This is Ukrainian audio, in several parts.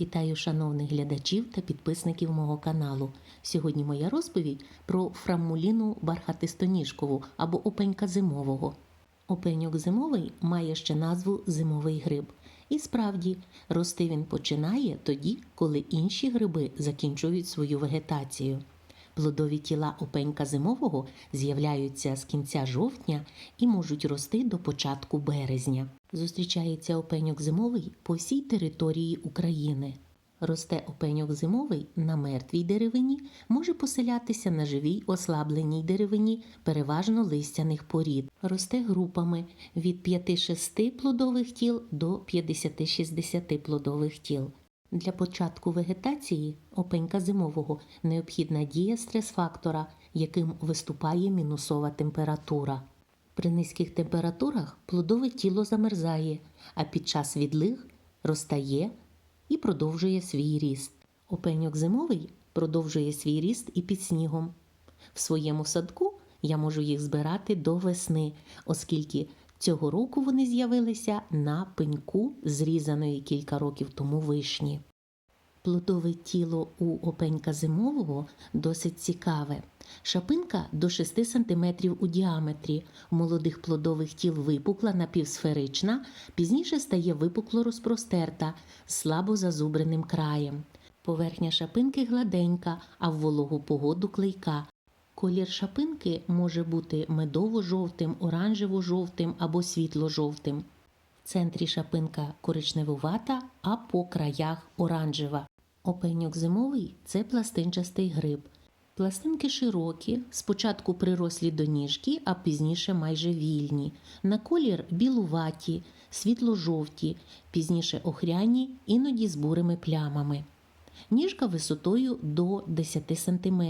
Вітаю шановних глядачів та підписників мого каналу. Сьогодні моя розповідь про фрамуліну бархатистоніжкову або опенька зимового. Опеньок зимовий має ще назву зимовий гриб. І справді, рости він починає тоді, коли інші гриби закінчують свою вегетацію. Плодові тіла опенька зимового з'являються з кінця жовтня і можуть рости до початку березня. Зустрічається опеньок зимовий по всій території України. Росте опеньок зимовий на мертвій деревині, може поселятися на живій ослабленій деревині, переважно листяних порід. Росте групами від 5-6 плодових тіл до 50-60 плодових тіл. Для початку вегетації опенька зимового необхідна дія стрес-фактора, яким виступає мінусова температура. При низьких температурах плодове тіло замерзає, а під час відлиг розтає і продовжує свій ріст. Опеньок зимовий продовжує свій ріст і під снігом. В своєму садку я можу їх збирати до весни, оскільки цього року вони з'явилися на пеньку, зрізаної кілька років тому вишні. Плодове тіло у опенька зимового досить цікаве. Шапинка до 6 см у діаметрі. Молодих плодових тіл випукла напівсферична, пізніше стає випукло розпростерта слабо зазубреним краєм. Поверхня шапинки гладенька, а в вологу погоду клейка. Колір шапинки може бути медово-жовтим, оранжево-жовтим або світло-жовтим. В центрі шапинка коричневувата, а по краях оранжева. Опеньок зимовий це пластинчастий гриб. Пластинки широкі, спочатку прирослі до ніжки, а пізніше майже вільні. На колір білуваті, світло-жовті, пізніше охряні, іноді з бурими плямами. Ніжка висотою до 10 см.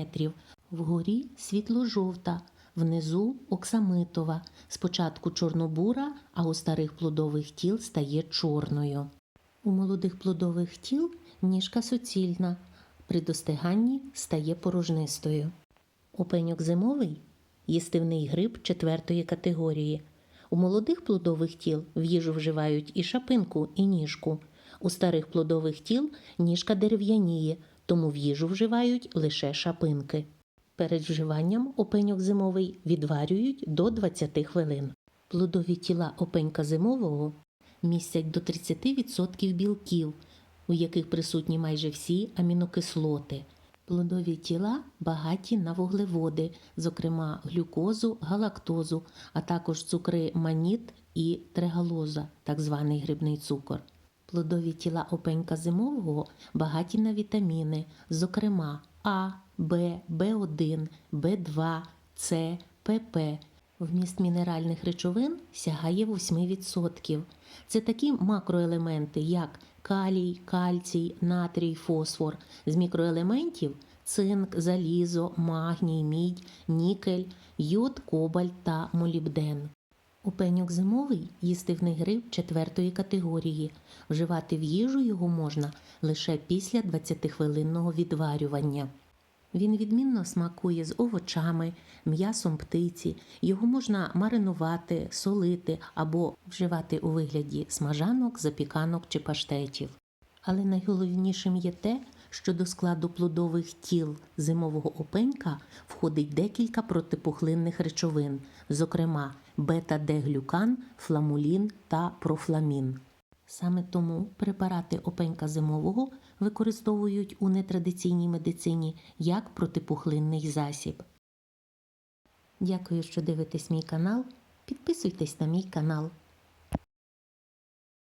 Вгорі світло-жовта, внизу оксамитова, спочатку чорнобура, а у старих плодових тіл стає чорною. У молодих плодових тіл ніжка суцільна, при достиганні стає порожнистою. Опеньок зимовий їстивний гриб четвертої категорії. У молодих плодових тіл в їжу вживають і шапинку, і ніжку. У старих плодових тіл ніжка дерев'яніє, тому в їжу вживають лише шапинки. Перед вживанням опеньок зимовий відварюють до 20 хвилин. Плодові тіла опенька зимового містять до 30% білків, у яких присутні майже всі амінокислоти. Плодові тіла багаті на вуглеводи, зокрема глюкозу, галактозу, а також цукри маніт і трегалоза, так званий грибний цукор. Плодові тіла опенька зимового багаті на вітаміни, зокрема А, Б, В1, В2, С, ПП. Вміст мінеральних речовин сягає 8%. Це такі макроелементи, як калій, кальцій, натрій, фосфор. З мікроелементів цинк, залізо, магній, мідь, нікель, йод, кобальт та молібден. Опеньок зимовий їстивний гриб четвертої категорії. Вживати в їжу його можна лише після 20-хвилинного відварювання. Він відмінно смакує з овочами, м'ясом птиці. Його можна маринувати, солити або вживати у вигляді смажанок, запіканок чи паштетів. Але найголовнішим є те, що до складу плодових тіл зимового опенька входить декілька протипухлинних речовин, зокрема бета-д-глюкан, фламулін та профламін. Саме тому препарати опенька зимового використовують у нетрадиційній медицині як протипухлинний засіб. Дякую, що дивитесь мій канал. Підписуйтесь на мій канал.